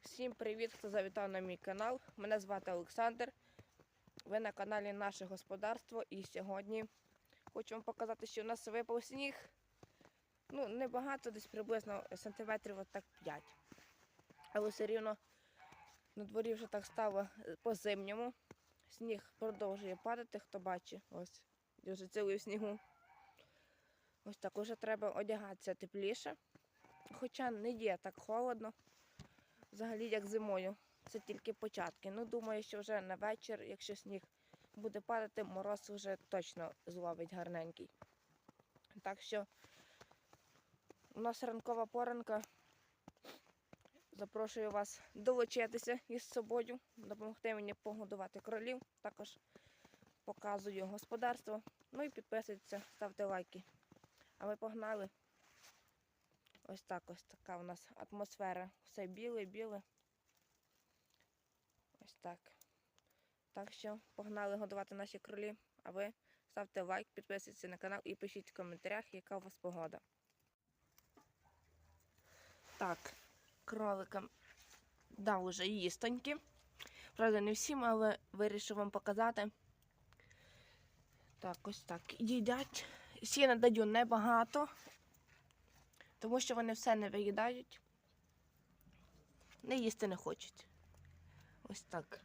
Всім привіт, хто завітав на мій канал. Мене звати Олександр. Ви на каналі Наше Господарство. І сьогодні хочу вам показати, що у нас випав сніг. Ну, небагато, десь приблизно сантиметрів отак 5. Але все рівно на дворі вже так стало по зимньому. Сніг продовжує падати, хто бачить. Ось, я вже цілий снігу. Ось так уже треба одягатися тепліше. Хоча не є так холодно взагалі як зимою. Це тільки початки. Ну, думаю, що вже на вечір, якщо сніг буде падати, мороз вже точно зловить гарненький. Так що у нас ранкова поранка. Запрошую вас долучитися із собою, допомогти мені погодувати кролів. Також показую господарство. Ну і підписуйтесь, ставте лайки. А ми погнали. Ось так ось така у нас атмосфера. Все біле, біле. Ось так. Так що погнали годувати наші кролі. А ви ставте лайк, підписуйтесь на канал і пишіть в коментарях, яка у вас погода. Так, кроликам дав уже їстоньки. Правда, не всім, але вирішив вам показати. Так, ось так. Їдять. Сіна даю небагато тому що вони все не виїдають, не їсти не хочуть. Ось так.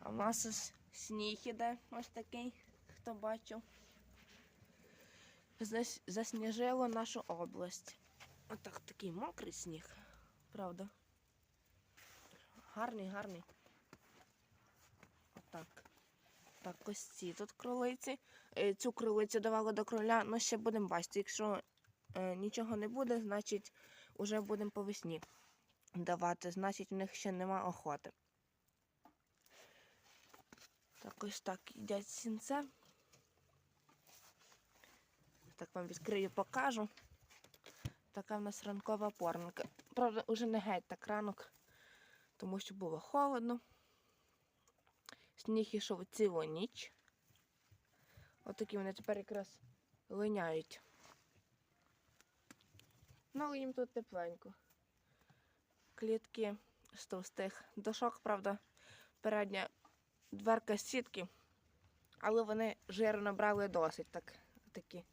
А в нас ось сніг іде, ось такий, хто бачив. Зас- Засніжило нашу область. Отак такий мокрий сніг, правда. Гарний, гарний. Отак. Так, ось ці тут кролиці. Е, Цю кролицю давала до кроля, ну ще будемо бачити. Якщо нічого не буде, значить уже будемо по весні давати. Значить, у них ще нема охоти. Так ось так їдять сінце. Так вам відкрию, покажу. Така в нас ранкова порника. Правда, уже не геть так ранок, тому що було холодно. Сніг ішов цілу ніч. Отакі вони тепер якраз линяють. Ну, але їм тут тепленько. Клітки з товстих дошок, правда, передня дверка з сітки, але вони жиру набрали досить так, такі.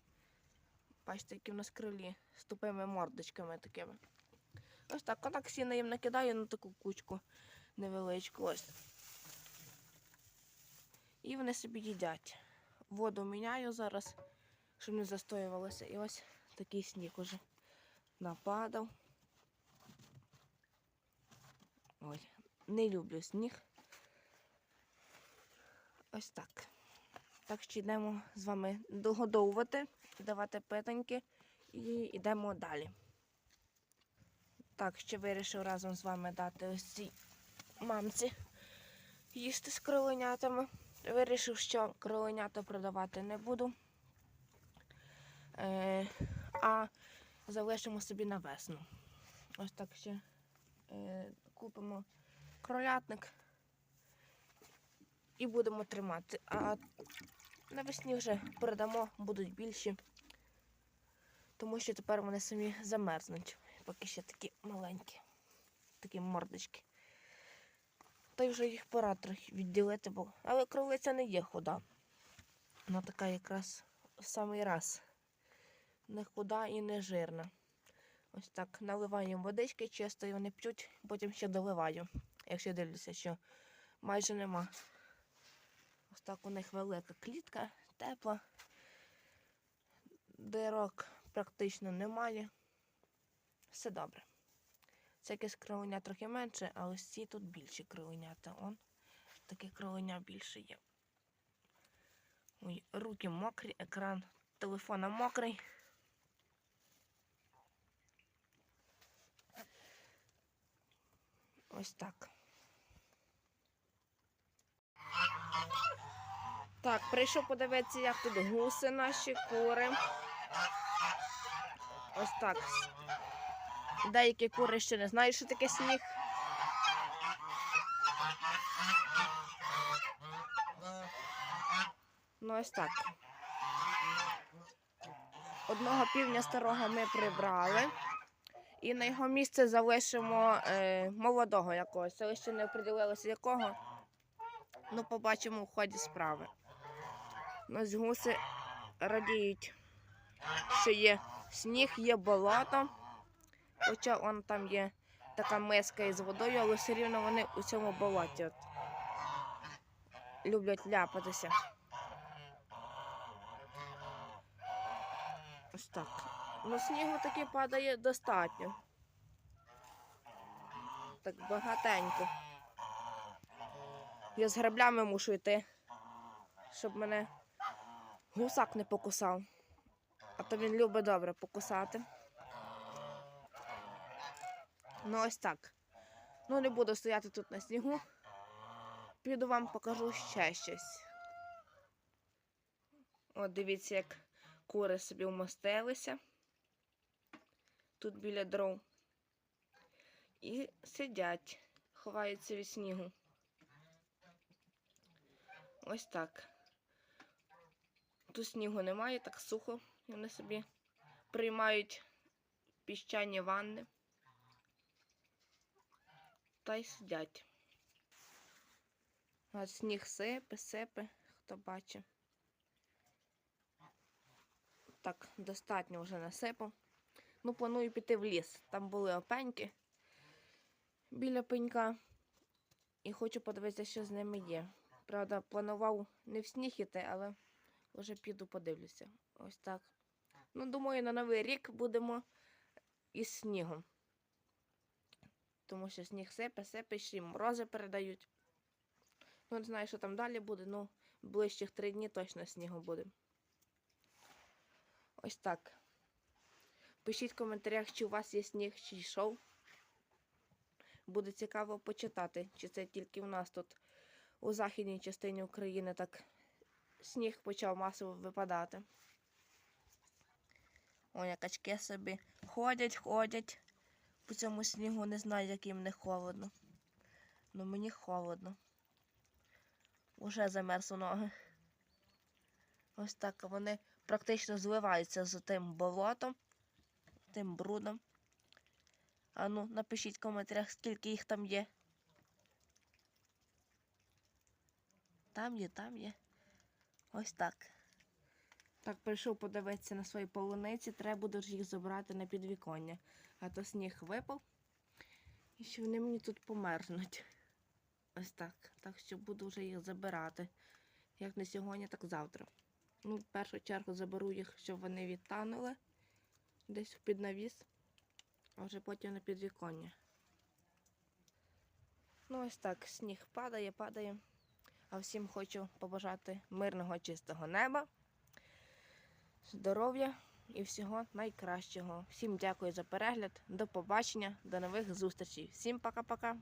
Бачите, які в нас крилі з тупими мордочками такими. Ось так, отак сіна їм накидаю на таку кучку невеличку. Ось. І вони собі їдять. Воду міняю зараз, щоб не застоювалося. І ось такий сніг уже нападав. Ой, не люблю сніг. Ось так. Так що йдемо з вами догодовувати, давати питаньки і йдемо далі. Так, ще вирішив разом з вами дати ось цій мамці їсти з кроленятами. Вирішив, що кроленята продавати не буду. Е, а залишимо собі на весну. Ось так ще е, купимо кролятник і будемо тримати. А навесні вже продамо, будуть більші, тому що тепер вони самі замерзнуть, поки ще такі маленькі, такі мордочки. Та й вже їх пора трохи відділити, бо. Але кролиця не є худа. Вона така якраз в самий раз. Не і не жирна. Ось так наливаємо водички чисто, вони п'ють, потім ще доливаю, якщо дивлюся, що майже нема. Ось так у них велика клітка, тепла. Дирок практично немає. Все добре. Це якесь кровеня трохи менше, а ось ці тут більші кровенята. Он таке кровеня більше є. Ой, руки мокрі, екран телефона мокрий. Ось так. Так, прийшов подивитися, як тут гуси наші, кури. Ось так. Деякі кури ще не знають, що таке сніг. Ну, ось так. Одного півня старого ми прибрали. І на його місце залишимо е, молодого якогось. Це ще не оприділилося якого. Ну, побачимо в ході справи. Нас гуси радіють, що є сніг, є болото. Хоча он там є така миска із водою, але все рівно вони у цьому болоті от, люблять ляпатися. Ось так. Ну, снігу таки падає достатньо. Так багатенько. Я з граблями мушу йти, щоб мене гусак не покусав. А то він любить добре покусати. Ну, ось так. Ну, не буду стояти тут на снігу. Піду вам покажу ще щось. От дивіться, як кури собі вмостилися. Тут біля дров. І сидять, ховаються від снігу. Ось так. Тут снігу немає, так сухо. Вони собі приймають піщані ванни. Та й сидять. А сніг сипе, сипе, хто бачить. Так, достатньо вже насипав. Ну, планую піти в ліс. Там були опеньки біля пенька. І хочу подивитися, що з ними є. Правда, планував не в сніг іти, але вже піду подивлюся. Ось так. Ну, думаю, на новий рік будемо із снігом. Тому що сніг сипе, сипе, ще й морози передають. Ну, не знаю, що там далі буде, ну, ближчих три дні точно снігу буде. Ось так. Пишіть в коментарях, чи у вас є сніг, чи йшов. Буде цікаво почитати, чи це тільки у нас тут у західній частині України так сніг почав масово випадати. Ой, качки собі ходять, ходять. По цьому снігу не знаю, як їм не холодно. Ну мені холодно. Уже замерзли ноги. Ось так вони практично зливаються з тим болотом, тим брудом. А ну, напишіть в коментарях, скільки їх там є. Там є, там є. Ось так. Так, прийшов подивитися на свої полуниці, треба буде їх забрати на підвіконня. А то сніг випав. І що вони мені тут померзнуть. Ось так. Так що буду вже їх забирати. Як не сьогодні, так завтра. Ну, в першу чергу заберу їх, щоб вони відтанули десь під навіс, а вже потім на підвіконня. Ну, ось так, сніг падає, падає. А всім хочу побажати мирного чистого неба, здоров'я і всього найкращого. Всім дякую за перегляд. До побачення, до нових зустрічей. Всім пока-пока.